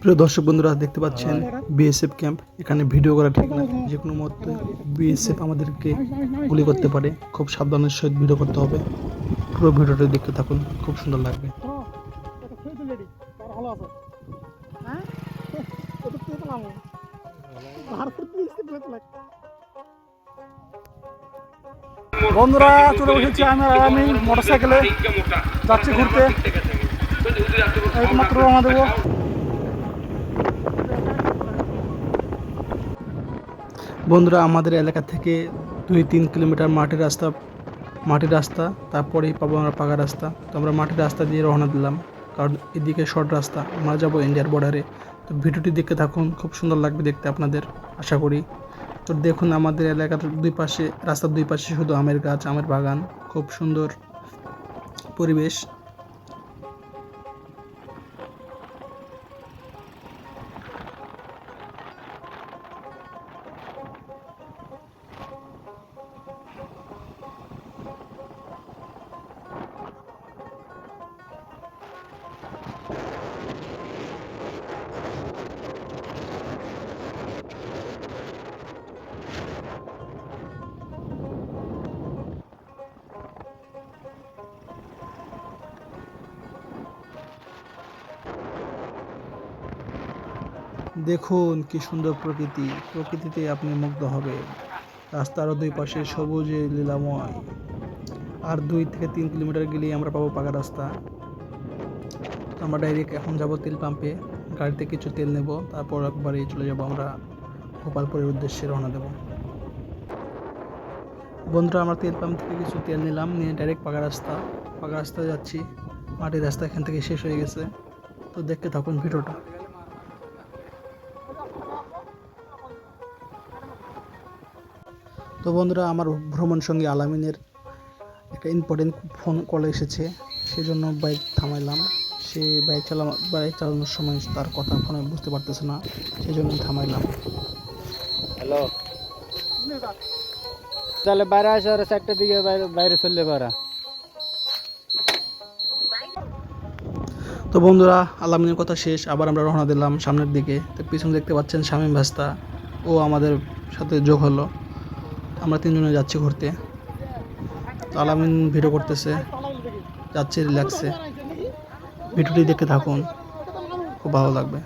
প্রিয় দর্শক বন্ধুরা, দেখতে পাচ্ছেন বিএসএফ ক্যাম্প এখানে ভিডিও করা ঠিক না। যে কোনো মুহূর্তে বিএসএফ আমাদেরকে গুলি করতে পারে। খুব সাবধানের সহিত ভিডিও করতে হবে। পুরো ভিডিওটা দেখতে থাকুন। খুব সুন্দর লাগবে। বন্ধুরা, চলে বসেছি আমি আর আমি মোটরসাইকেলে। যাচ্ছি ঘুরতে। একমাত্র রওনা বন্ধুরা, আমাদের এলাকা থেকে দুই তিন কিলোমিটার মাটির রাস্তা মাটির রাস্তা, তারপরেই পাবো আমরা পাকা রাস্তা। তো আমরা মাটির রাস্তা দিয়ে রওনা দিলাম, কারণ এদিকে শর্ট রাস্তা, আমরা যাব ইন্ডিয়ার বর্ডারে। তো ভিডিওটি দেখতে থাকুন, খুব সুন্দর লাগবে দেখতে আপনাদের, আশা করি। তো দেখুন, আমাদের এলাকার দুই পাশে, রাস্তার দুই পাশে শুধু আমের গাছ, আমের বাগান, খুব সুন্দর পরিবেশ। দেখুন কি সুন্দর প্রকৃতি। প্রকৃতিতে আপনি মুগ্ধ হবে রাস্তারও দুই পাশে সবুজে লীলাময়। আর দুই থেকে তিন কিলোমিটার গেলেই আমরা পাবো পাকা রাস্তা। আমরা ডাইরেক্ট এখন যাব তেল পাম্পে গাড়িতে কিছু তেল নেব, তারপর একবারে চলে যাব আমরা গোপালপুরের উদ্দেশ্যে রওনা দেব। বন্ধুরা, আমরা তেল পাম্প থেকে কিছু তেল নিলাম, নিয়ে ডাইরেক্ট পাকা রাস্তা। পাকা রাস্তায় যাচ্ছি। মাটির রাস্তা এখান থেকে শেষ হয়ে গেছে। তো দেখতে থাকুন ভিডিওটা। তো বন্ধুরা আমার ভ্রমণ সঙ্গী আলামিনের একটা ইম্পর্টেন্ট ফোন কল এসেছে। সেজন্য বাইক থামাইলাম। সে বাইক চালা বাইক চালানোর সময় তার কথা ফোনে বুঝতে পারতেছে না সেই জন্য থামাইলাম। হ্যালো তাহলে বাইরে আসে আর চারটার দিকে বাইরে বাইরে চললে পারা। তো বন্ধুরা আলামিনের কথা শেষ। আবার আমরা রওনা দিলাম সামনের দিকে। তো পিছনে দেখতে পাচ্ছেন শামীম ভাস্তা। ও আমাদের সাথে যোগ হলো। আমরা তিনজনে যাচ্ছি ঘুরতে। তো আলামিন ভিডিও করতেছে, যাচ্ছে রিল্যাক্সে ভিডিওটি দেখতে থাকুন, খুব ভালো লাগবে।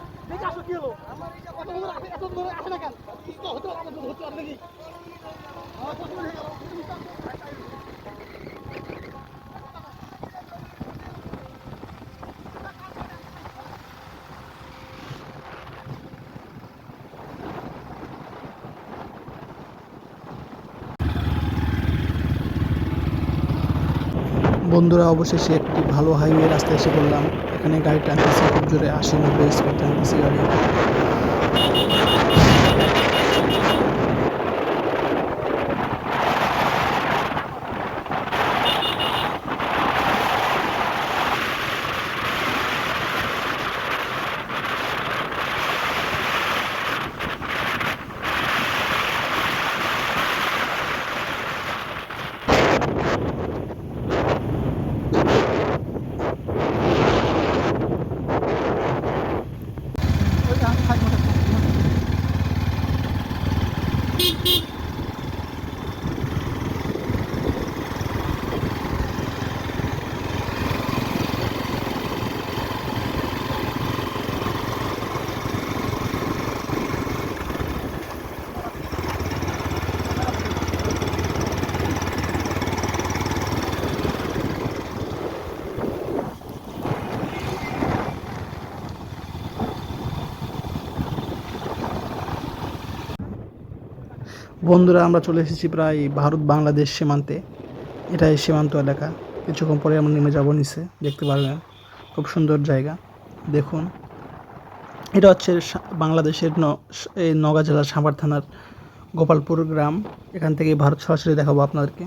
বন্ধুরা, অবশেষে একটি ভালো হাইওয়ে রাস্তায় এসে পড়লাম। এখানে গাড়ি টানতেছে খুব জোরে আশি, নব্বই স্পিড টানতেছে গাড়ি। বন্ধুরা, আমরা চলে এসেছি প্রায় ভারত বাংলাদেশ সীমান্তে। এটাই সীমান্ত এলাকা। কিছুক্ষণ পরে আমরা নেমে যাব নিচে, দেখতে পারবেন। খুব সুন্দর জায়গা, দেখুন। এটা হচ্ছে বাংলাদেশের এই নগা জেলার সাভার থানার গোপালপুর গ্রাম। এখান থেকে ভারত সরাসরি দেখাবো আপনাদেরকে।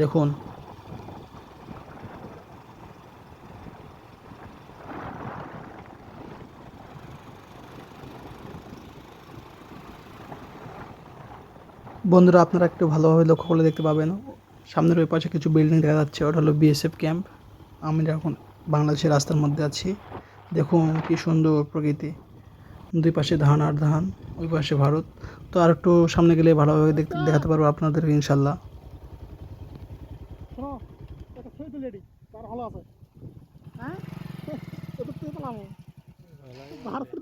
দেখুন বন্ধুরা আপনারা একটু ভালোভাবে লক্ষ্য করলে দেখতে পাবেন সামনের ওই পাশে কিছু বিল্ডিং দেখা যাচ্ছে ওটা হলো বিএসএফ ক্যাম্প আমি এখন বাংলাদেশের রাস্তার মধ্যে আছি। দেখুন কি সুন্দর প্রকৃতি। দুই পাশে ধান আর ধান ওই পাশে ভারত। তো আর একটু সামনে গেলে ভালোভাবে দেখতে দেখাতে পারব আপনাদের ইনশাল্লাহ হ্যাঁ? পেলাম ভারতের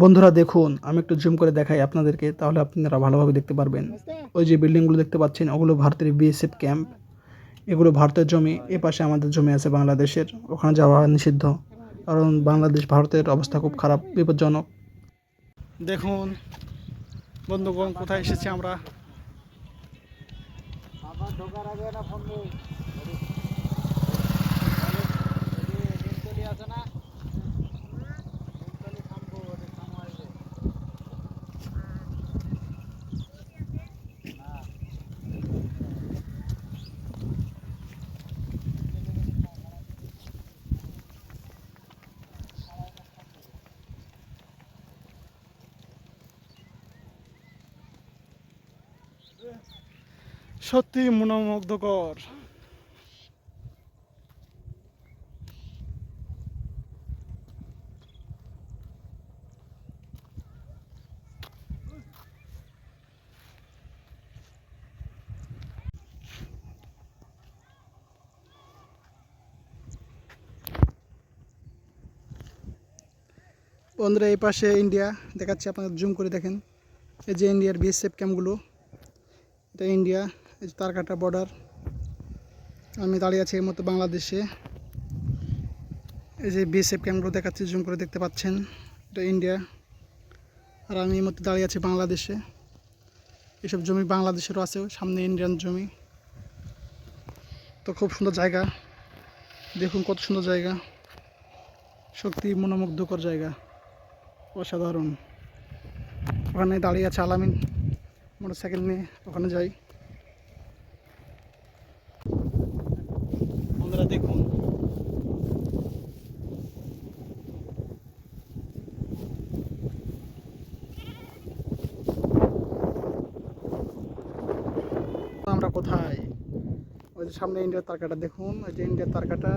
বন্ধুরা দেখুন, আমি একটু জুম করে দেখাই আপনাদেরকে, তাহলে আপনারা ভালোভাবে দেখতে পারবেন। ওই যে বিল্ডিংগুলো দেখতে পাচ্ছেন, ওগুলো ভারতের বিএসএফ ক্যাম্প। এগুলো ভারতের জমি, এ পাশে আমাদের জমি আছে বাংলাদেশের, ওখানে যাওয়া নিষিদ্ধ। কারণ বাংলাদেশ, ভারতের অবস্থা খুব খারাপ, বিপজ্জনক। দেখুন, বন্ধুগণ, কোথায় এসেছি আমরা দিই চলে আছে না চলে থামবো ওটা থামো আসবে সত্যি মনোমুগ্ধকর। বন্ধুরা, এই পাশে ইন্ডিয়া দেখাচ্ছি আপনাদের, জুম করে দেখেন। এই যে ইন্ডিয়ার বিএসএফ ক্যাম্পগুলো এটা ইন্ডিয়া এই যে তারকাটা বর্ডার আমি দাঁড়িয়ে আছি এই মতো বাংলাদেশে। এই যে বিএসএফ ক্যাম্পগুলো দেখাচ্ছি জুম করে দেখতে পাচ্ছেন। এটা ইন্ডিয়া আর আমি এই মতো দাঁড়িয়ে আছি বাংলাদেশে। এসব জমি বাংলাদেশেরও আছে, সামনে ইন্ডিয়ান জমি। তো খুব সুন্দর জায়গা। দেখুন কত সুন্দর জায়গা। সত্যি মনোমুগ্ধকর জায়গা। অসাধারণ। ওখানে দাঁড়িয়ে আছে আলামিন। মোটর সাইকেল নিয়ে ওখানে যাই। বন্ধুরা দেখুন। আমরা কোথায়? ওই যে সামনে ইন্ডিয়ার তারকাটা দেখুন ওই যে ইন্ডিয়ার তারকাটা।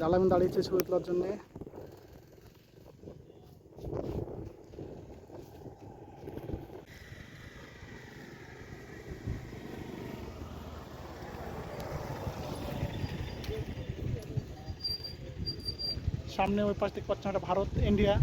জ্বালামি দাঁড়িয়েছে ছবি তোলার জন্যে। সামনে ওই পাশ থেকে পাচ্ছেন ভারত ইন্ডিয়া